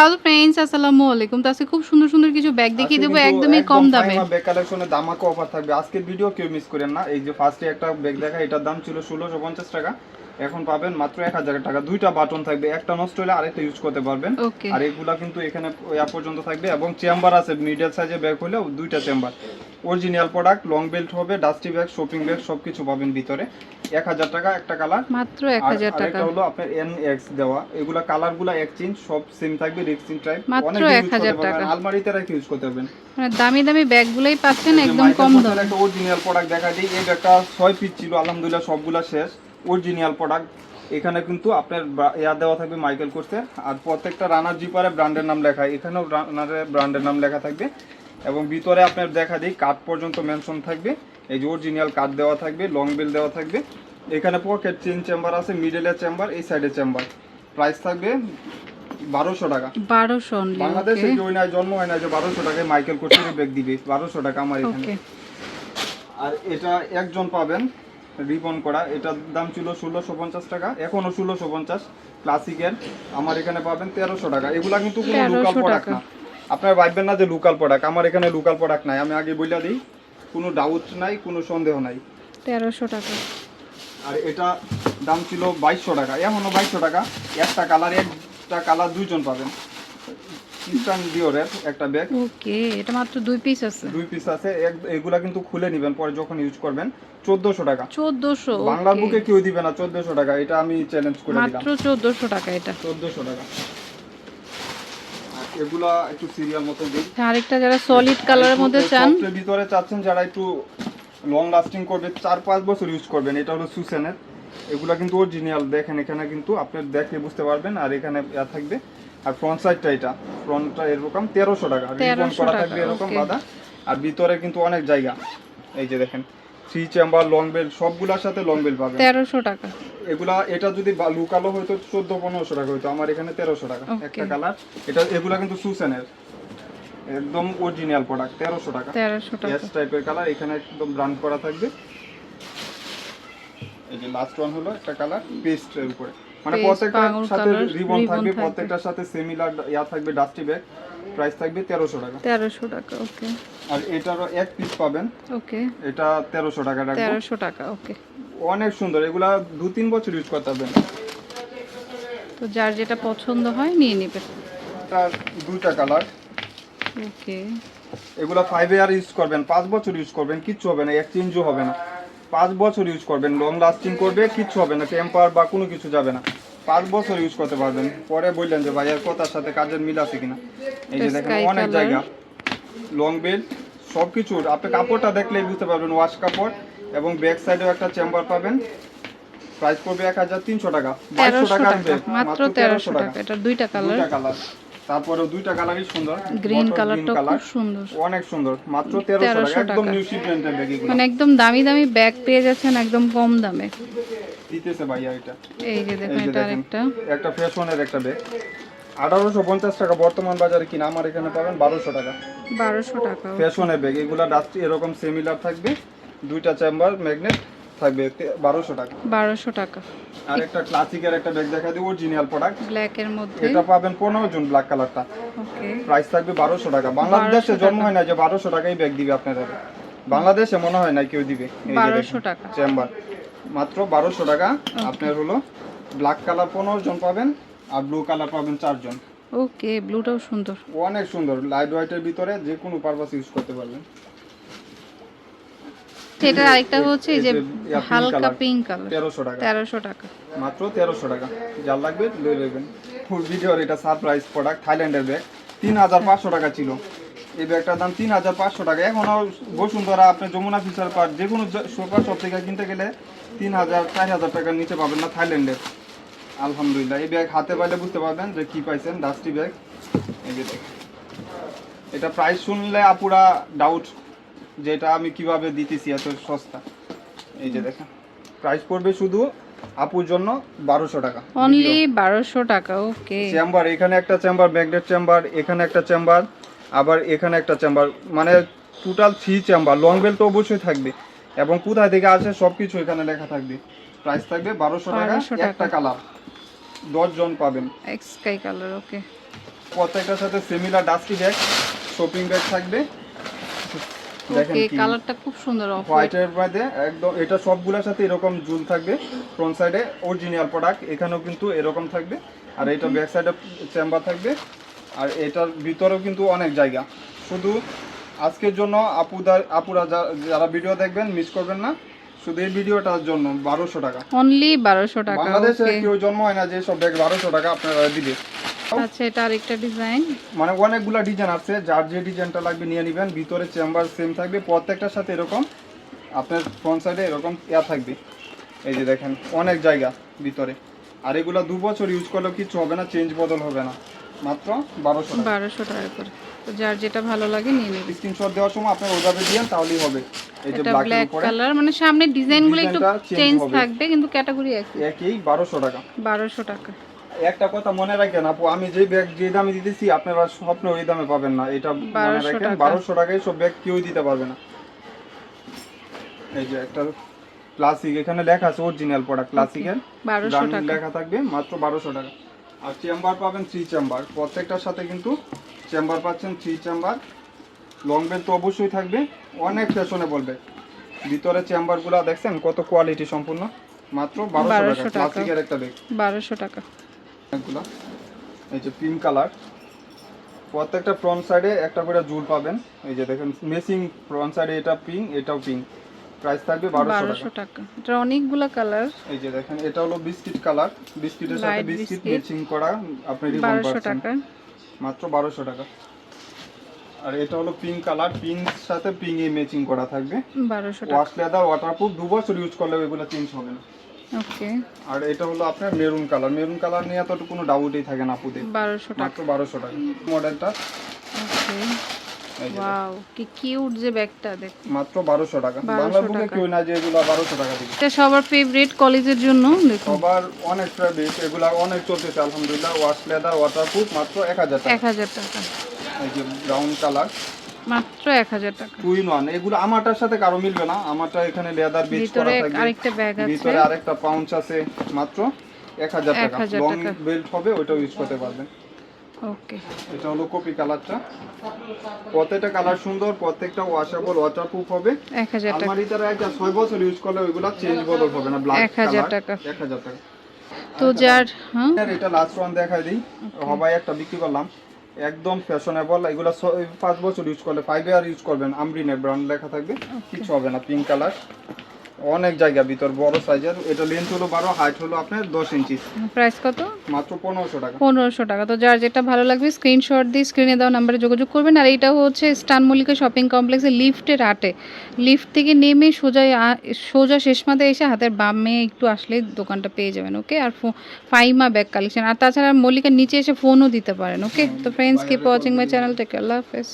Hello friends আসসালামু আলাইকুম। তো আজকে খুব সুন্দর সুন্দর কিছু ব্যাগ দেখিয়ে দেবো একদমই কম দামে। ব্যাগ কালেকশনে দামাকো অফার থাকবে। আজকের ভিডিও কেউ মিস করেন না। এই যে ফার্স্টে একটা ব্যাগ দেখা এটার দাম ছিল ষোলোশো পঞ্চাশ টাকা। এখন পাবেন মাত্র এক হাজার টাকা। দুইটা বাটন থাকবে। একটা নষ্ট হলে আরেকটা ইউজ করতে পারবেন। আর এগুলা কিন্তু এখানে পর্যন্ত থাকবে। এবং চেম্বার আছে মিডিয়াম সাইজের ব্যাগ হলেও দুইটা chamber original product long belt হবে ডাস্টি ব্যাগ শপিং ব্যাগ সবকিছু পাবেন ভিতরে। এক হাজার টাকা একটা কালার মাত্র এক হাজার টাকা। হলো আপনার এন এক্স দেওয়া। এগুলা কালারগুলা এক্সচেঞ্জ সব সেম থাকবে রিক্সিং টাইপ মাত্র 1000 টাকা। আলমারিতে রেখে ইউজ করতে পারবেন। মানে দামি দামি ব্যাগগুলোই পাচ্ছেন একদম কম দামে। একটা অরিজিনাল প্রোডাক্ট দেখা দিই। এই ব্যাগটা ছয় পিস ছিল আলহামদুলিল্লাহ সবগুলা শেষ। অরিজিনাল প্রোডাক্ট এখানে কিন্তু আপনার ইয়া দেওয়া থাকবে মাইকেল কোর্সের আর প্রত্যেকটা রানার জিপারে ব্র্যান্ডের নাম লেখা এখানেও রানারের ব্র্যান্ডের নাম লেখা থাকবে। এবং ভিতরে আপনার দেখা দিই কাঠ পর্যন্ত মেনশন থাকবে এই যে অরিজিনাল কাঠ দেওয়া থাকবে লং বেল দেওয়া থাকবে। এখানে পকেট চেন চেম্বার আছে মিডলের চেম্বার এই সাইডে চেম্বার প্রাইস থাকবে বারোশো টাকা। বারোশো বাংলাদেশে কেউ নাই জন্ম হয় না যে বারোশো টাকায় মাইকেল কোর্সের ব্যাগ দিবে। বারোশো টাকা আমার এখানে। আর এটা একজন পাবেন রিবন করা। এটার দাম ছিল ষোলোশো পঞ্চাশ টাকা এখনও ষোলোশো পঞ্চাশ। ক্লাসিকের আমার এখানে পাবেন তেরোশো টাকা। এগুলা কিন্তু কোনো লোকাল প্রোডাক্ট। না। আপনারা ভাববেন না যে লোকাল প্রোডাক্ট আমার এখানে লোকাল প্রোডাক্ট নাই। আমি আগে বইলা দিই কোনো ডাউট নাই কোনো সন্দেহ নাই। তেরোশো টাকা। আর এটা দাম ছিল বাইশশো টাকা এখনও বাইশশো টাকা। একটা কালার একটা কালার দুইজন পাবেন। ইস্টার্ন ডিওরের একটা ব্যাগ ওকে এটা মাত্র দুই পিস আছে। দুই পিস আছে এগুলা কিন্তু খুলে নিবেন পরে যখন ইউজ করবেন চোদ্দশো টাকা। চোদ্দোশো বাংলার বুকে কেউ দিবে না চোদ্দশো টাকা এটা আমি চ্যালেঞ্জ করে দিলাম। মাত্র চোদ্দোশো টাকা এটা। চোদ্দশো টাকা। আর এগুলা একটু সিরিয়াল মতো দিই আরেকটা যারা সলিড কালারের মধ্যে চান। ভিতরে চাচ্ছেন যারা একটু লং লাস্টিং করবে চার পাঁচ বছর ইউজ করবেন। এটা হলো সুসেনের এগুলা কিন্তু অরিজিনাল দেখেন এখানে কিন্তু আপনি দেখে বুঝতে পারবেন। আর এখানে ইয়া থাকবে। আর ফ্রন্ট সাইডটা এটা। ফ্রন্টটা এরকম তেরোশো টাকা। রিবন করা থাকবে এরকম. বাদা আর ভিতরে কিন্তু অনেক জায়গা। এই যে দেখেন। থ্রি চেম্বার লং বেল সবগুলার সাথে লং বেল পাবেন। তেরোশো টাকা। এগুলা এটা যদি বা- লুকালো হয়তো চোদ্দ পনেরোশো টাকা হইতো আমার এখানে তেরোশো টাকা একটা কালার এটা এগুলা কিন্তু সুসেনের একদম অরিজিনাল প্রোডাক্ট তেরোশো টাকা। তেরোশো টাকা। এস টাইপের কালার এখানে একদম ব্রান্ড করা থাকবে। এই যে লাস্ট ওয়ান হলো একটা কালার পেস্টের উপরে। মানে প্রত্যেকটার সাথে রিবন থাকবে থাকবে। প্রত্যেকটার সাথে সিমিলার ইয়া থাকবে ডাস্টি ব্যাগ প্রাইস থাকবে তেরোশো টাকা। তেরোশো টাকা ওকে আর এটারও এক পিস পাবেন। ওকে এটা তেরোশো টাকা রাখব। তেরোশো টাকা ওকে অনেক সুন্দর এগুলা দু তিন বছর ইউজ করতে পারবেন তো যার যেটা পছন্দ হয় নিয়ে নেবে এটা দুইটা কালার ওকে এগুলো ফাইভ ইয়ার ইউজ করবেন পাঁচ বছর ইউজ করবেন কিচ্ছু হবে না এক্সচেঞ্জও হবে না। পাঁচ বছর ইউজ করবেন লং লাস্টিং করবে কিচ্ছু হবে না টেম্পার বা কোনো কিছু যাবে না। পাঁচ বছর ইউজ করতে পারবেন। পরে বললেন যে ভাইয়ার কথার সাথে কাজের মিল আছে কিনা? এই যে দেখেন অনেক জায়গা। লং বেল্ট সব কিছুর আপনি কাপড়টা দেখলেই বুঝতে পারবেন ওয়াশ কাপড় এবং ব্যাক সাইডেও একটা চেম্বার পাবেন। প্রাইস পড়বে এক হাজার তিনশো টাকা বাইশশো টাকা মাত্র তেরোশো টাকা। এটা দুইটা কালার কালার তারপরে দুইটা কালারই সুন্দর গ্রিন কালারটা খুব সুন্দর। অনেক সুন্দর মাত্র তেরোশো 1300 টাকা। একদম। নিউ ব্র্যান্ডের ব্যাগ এগুলো। মানে একদম দামি দামি ব্যাগ পেয়ে যাচ্ছেন একদম কম দামে। দিতেছে ভাইয়া এটা। এই যে দেখুন এটা আরেকটা একটা। ফ্যাশনের একটা ব্যাগ আঠারোশো পঞ্চাশ টাকা বর্তমান বাজারে কিনা আমার এখানে পাবেন বারোশো টাকা। বারোশো টাকা ফ্যাশনের ব্যাগ এগুলা ডাস্ট এরকম সিমিলার থাকবে দুইটা চেম্বার ম্যাগনেট থাকবে বারোশো টাকা। বারোশো টাকা। আর একটা ক্লাসিকের একটা ব্যাগ দেখা দিই অরিজিনাল প্রোডাক্ট ব্ল্যাকের মধ্যে। এটা পাবেন পনেরো জন ব্ল্যাক কালারটা ওকে প্রাইস থাকবে বারোশো টাকা। বাংলাদেশে জন্ম হয় না যে বারোশো টাকাই ব্যাগ দিবে আপনারা বাংলাদেশে মনে হয় না কেউ দিবে বারোশো টাকা। চেম্বার মাত্র বারোশো টাকা। আপনার হলো ব্ল্যাক কালার পনেরো জন পাবেন। আর ব্লু কালার পাবেন চারজন। ওকে ব্লুটাও সুন্দর। অনেক সুন্দর লাইট হোয়াইটের ভিতরে যে কোনো পারপাস ইউজ করতে পারবেন। এটা আরেকটা হচ্ছে এই যে যে হালকা পিঙ্ক কালার তেরোশো টাকা। তেরোশো টাকা। মাত্র তেরোশো টাকা। যার লাগবে লয়ে নেবেন। ফুল ভিডিওর এটা সারপ্রাইজ প্রোডাক্ট থাইল্যান্ডের ব্যাগ তিন হাজার পাঁচশো টাকা ছিল। এই ব্যাগটার দাম তিন হাজার পাঁচশো টাকা। এখনও বসুন্ধরা আপনি যমুনা ফিচার পার্ক যে কোনো সুপার শপ থেকে কিনতে গেলে তিন হাজার চার হাজার টাকার নিচে পাবেন না থাইল্যান্ডের আলহামদুলিল্লাহ। এই ব্যাগ হাতে পাইলে বুঝতে পারবেন যে কি পাইছেন ডাস্টি ব্যাগ এই যে এটা প্রাইস শুনলে আপুরা ডাউট যে এটা আমি কীভাবে দিতেছি এত সস্তা। এই যে দেখেন। প্রাইস পড়বে শুধু আপুর জন্য বারোশো টাকা। অনলি বারোশো টাকা ওকে চেম্বার এখানে একটা চেম্বার ম্যাগনেট চেম্বার এখানে একটা চেম্বার আবার এখানে একটা চেম্বার মানে total three chamber long belt তো অবশ্যই থাকবে। এবং কোথায় থেকে আসে সব কিছু এখানে লেখা থাকবে। প্রাইস থাকবে বারোশো টাকা 1200 টাকা। একটা কালার জন পাবেন। স্কাই কালার ওকে প্রত্যেকটার সাথে similar dusty bag shopping bag থাকবে। দেখেন ওকে কালারটা খুব সুন্দর অফ হোয়াইটের মধ্যে একদম এটা সবগুলোর সাথে এরকম জুল থাকবে। ফ্রন্ট সাইডে অরিজিনাল প্রোডাক্ট এখানেও কিন্তু এরকম থাকবে। আর এটা ব্যাক সাইডে চেম্বার থাকবে। আর এটার ভিতরেও কিন্তু অনেক জায়গা। শুধু আজকের জন্য আপুদার আপুরা যারা ভিডিও দেখবেন মিস করবেন না। শুধু এই ভিডিওটার জন্য বারোশো টাকা। অনলি বারোশো টাকা বাংলাদেশে কেউ জন্ম হয় না যে সব ব্যাগ বারোশো টাকা আপনারা দিবে। আচ্ছা এটা আরেকটা ডিজাইন মানে অনেকগুলা ডিজাইন আছে যার যে ডিজাইনটা লাগবে নিয়ে নেবেন ভিতরে চেম্বার সেম থাকবে প্রত্যেকটার সাথে এরকম আপনার ফ্রন্ট সাইডে এরকম ইয়া থাকবে। এই যে দেখেন অনেক জায়গা ভিতরে। আর এগুলো দু বছর ইউজ করলেও কিছু হবে না চেঞ্জ বদল হবে না। মাত্র বারোশো টাকা। বারোশো টাকা করে। তো যার যেটা ভালো লাগে নিয়ে নেবে। স্ক্রিনশট দেওয়ার সময় আপনার ওইভাবে দিয়েন তাহলেই হবে। এই যে ব্ল্যাক কালার মানে সামনে ডিজাইনগুলো একটু চেঞ্জ থাকবে কিন্তু ক্যাটাগরি একই। একই বারোশো টাকা। বারোশো টাকা। একটা কথা মনে রাখেন আপু আমি যে ব্যাগ যে দামে দিতেছি আপনারা স্বপ্ন ওই দামে পাবেন না। এটা মনে 1200 রাখেন টাকা। বারোশো টাকায় সব ব্যাগ কেউই দিতে পারবে না। এই যে একটা ক্লাসিক এখানে লেখা আছে অরিজিনাল প্রোডাক্ট ক্লাসিকের বারোশো দাম টাকা। লেখা থাকবে মাত্র বারোশো টাকা। আর চেম্বার পাবেন থ্রি চেম্বার প্রত্যেকটার সাথে কিন্তু চেম্বার পাচ্ছেন থ্রি চেম্বার। লং বেল তো অবশ্যই থাকবে। অনেক ফ্যাশনে বলবে। ভিতরে চেম্বারগুলো দেখছেন কত কোয়ালিটি সম্পূর্ণ। মাত্র বারোশো টাকা। একটা ব্যাগ বারোশো টাকা। এই যে পিঙ্ক কালার প্রত্যেকটা ফ্রন্ট সাইডে একটা করে জুল পাবেন। এই যে দেখেন মেসিং ফ্রন্ট সাইডে এটা পিঙ্ক এটাও পিঙ্ক প্রাইস থাকবে বারোশো টাকা। এটা অনেকগুলো কালার এই যে দেখেন এটা হলো বিস্কিট কালার বিস্কিটের সাথে বিস্কিট। ম্যাচিং করা আপনি রিবন বারোশো পাচ্ছেন। টাকা। মাত্র বারোশো টাকা। আর এটা হলো পিঙ্ক কালার পিঙ্ক সাথে পিঙ্ক এই ম্যাচিং করা থাকবে। বারোশো টাকা। ওয়াশ লেদার ওয়াটারপ্রুফ দু বছর ইউজ করলে এগুলো চেঞ্জ হবে না। ওকে। আর এটা হলো আপনার মেরুন কালার মেরুন কালার নিয়ে তো কোনো ডাউটই থাকে না আপুদের। বারোশো টাকা। মাত্র বারোশো টাকা। মডেলটা ওকে। ওয়াও কি কিউট যে ব্যাগটা দেখ। মাত্র বারোশো টাকা। বাংলা বুকে কেউ না যে এগুলো বারোশো টাকা দিবে। এটা সবার ফেভারিট কলেজের জন্য দেখুন। সবার অনেক ফেভারিট এগুলা অনেক চলতেছে আলহামদুলিল্লাহ। ওয়াশ লেদার ওয়াটারপ্রুফ মাত্র এক হাজার টাকা। এক হাজার টাকা। এই যে ব্রাউন কালার মাত্র এক হাজার টাকা। টু ইন ওয়ান এগুলো আমারটার সাথে কারও মিলবে না। আমারটা এখানে লেদার বেচ ভিতরে আরেকটা ব্যাগ আছে। ভিতরে আরেকটা পাউঞ্চ আছে মাত্র এক হাজার টাকা। লং টাকা। বেল্ট হবে ওইটাও ইউজ করতে পারবেন। ওকে। এটা হলো কপি কালারটা। প্রত্যেকটা কালার সুন্দর প্রত্যেকটা ওয়াশেবল ওয়াটারপ্রুফ হবে। টাকা। বছর ইউজ করলে ওইগুলা চেঞ্জ বদল হবে না ব্ল্যাক 1000 টাকা। এক হাজার টাকা। তো যার হ্যাঁ? এটা লাস্ট ওয়ান দেখাই দিই। হবাই একটা বিক্রি করলাম। একদম ফ্যাশনেবল এগুলো পাঁচ বছর ইউজ করলে ফাইভ ইয়ার ইউজ করবেন আমরিনের ব্র্যান্ড লেখা থাকবে। কিছু হবে না পিঙ্ক কালার অনেক জায়গা ভিতর বড় সাইজের এটা লেন্থ হলো বারো হাইট হলো আপনার দশ ইঞ্চি প্রাইস কত? মাত্র পনেরোশো টাকা। পনেরোশো টাকা। তো যার যেটা ভালো লাগবে স্ক্রিনশট দিয়ে স্ক্রিনে দেওয়া নাম্বারে যোগাযোগ করবেন। আর এইটাও হচ্ছে স্টান মল্লিকা শপিং কমপ্লেক্সে লিফটের আটে লিফট থেকে নেমে সোজা সোজা শেষ মাথে এসে হাতের বামে একটু আসলে দোকানটা পেয়ে যাবেন ওকে আর ফাইমা ব্যাগ কালেকশন আর তাছাড়া মল্লিকার নিচে এসে ফোনও দিতে পারেন ওকে তো friends keep watching my channel take আল্লাহ হাফেজ।